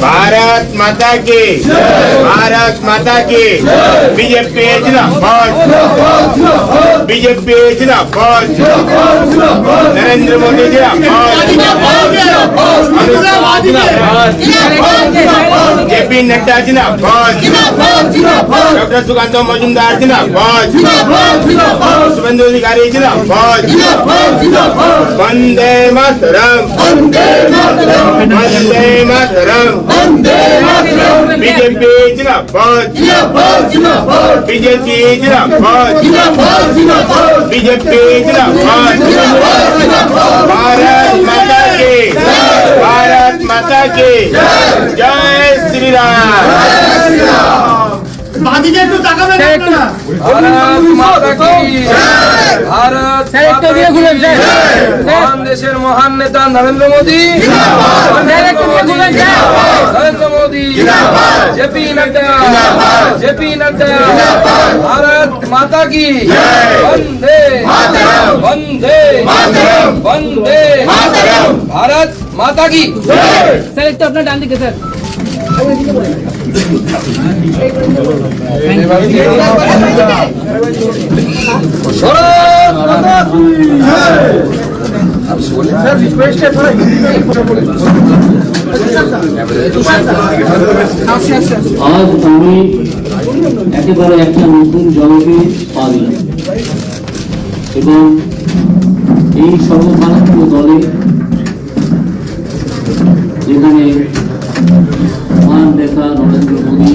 भारत माता की। भारत माता की। BJP BJP Narendra Modi जिंदाबाद। जेपी नड्डा जिंदाबाद डॉक्टर सुकांत मजुमदार जिंदाबाद शुभेंदु अधिकारी जिंदाबाद वंदे मातरम वंदे मातरम बीजेपी जिंदाबाद बीजेपी जिंदाबाद बीजेपी जिंदाबाद জয় শ্রীরাম। ভারত মাতা কি মহান দেশের মহান নেতা নরেন্দ্র মোদী। ভারত মাতা কি বন্দে। বন্দে। বন্দে। ভারত মাতা কি? স্যার একটু আপনার ডান দিকে স্যার। আজ আমি একেবারে একটা নতুন জগতে পা দিলাম। এবং এই সর্বভারতীয় দলে যেখানে মহান নেতা নরেন্দ্র মোদী,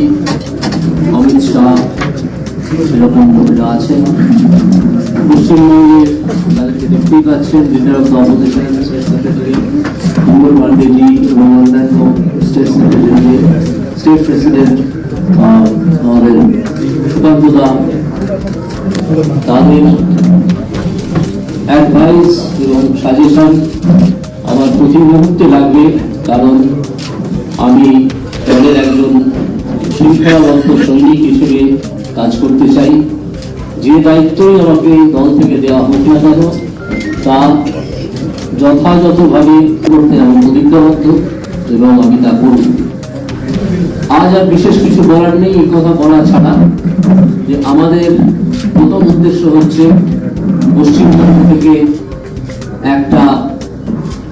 অমিত শাহ এরকম লোকেরা আছেন। পশ্চিমবঙ্গের তাদেরকে দেখতেই পাচ্ছেন লিডার অপোজিশন সেক্রেটারি মঙ্গল এবং অন্যান্য স্টেট সেক্রেটারি স্টেট প্রেসিডেন্ট আমাদের সুকান্ত দা। তাদের অ্যাডভাইস এবং সাজেশন আমার প্রতি মুহূর্তে লাগবে, কারণ আমি দলের একজন শৃঙ্খলাবদ্ধ সৈনিক হিসেবে কাজ করতে চাই। যে দায়িত্বই আমাকে দল থেকে দেওয়া হোক না কেন, তা যথাযথভাবে করতে আমি প্রতিজ্ঞাবদ্ধ এবং আমি তা করব। আজ আর বিশেষ কিছু বলার নেই, এই কথা বলা ছাড়া। যে আমাদের প্রথম উদ্দেশ্য হচ্ছে পশ্চিমবঙ্গ থেকে একটা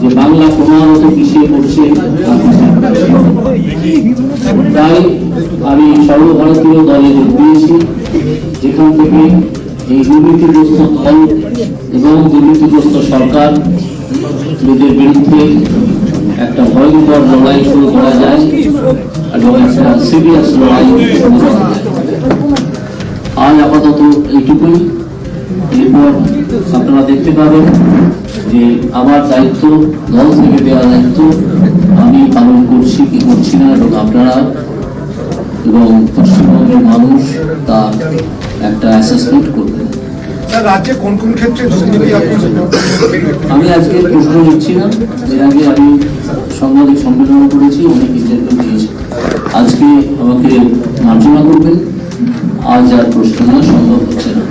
যে বাংলা ক্রমাগত পিছিয়ে পড়ছে তাই আমি সর্বভারতীয় দলে যোগ দিয়েছি। যেখান থেকে এই দুর্নীতিগ্রস্ত দল এবং দুর্নীতিগ্রস্ত সরকার এদের বিরুদ্ধে একটা ভয়ঙ্কর লড়াই শুরু করা যায় এবং একটা সিরিয়াস লড়াই আজ আপাতত এইটুকুই। এরপর আপনারা দেখতে পাবেন যে আমার দায়িত্ব দল থেকে দেওয়া দায়িত্ব আমি পালন করছি কি করছি না এবং আপনারা এবং পশ্চিমবঙ্গের মানুষ তার একটা অ্যাসেসমেন্ট করবেন। স্যার রাজ্যে কোন কোন ক্ষেত্রে আমি আজকে প্রশ্ন নিচ্ছি না এর আগে আমি সাংবাদিক সম্মেলন করেছি অনেক ইন্টারভিউ দিয়েছি। আজকে আমাকে মার্জনা করবেন আজ আর প্রশ্ন সম্ভব হচ্ছে না।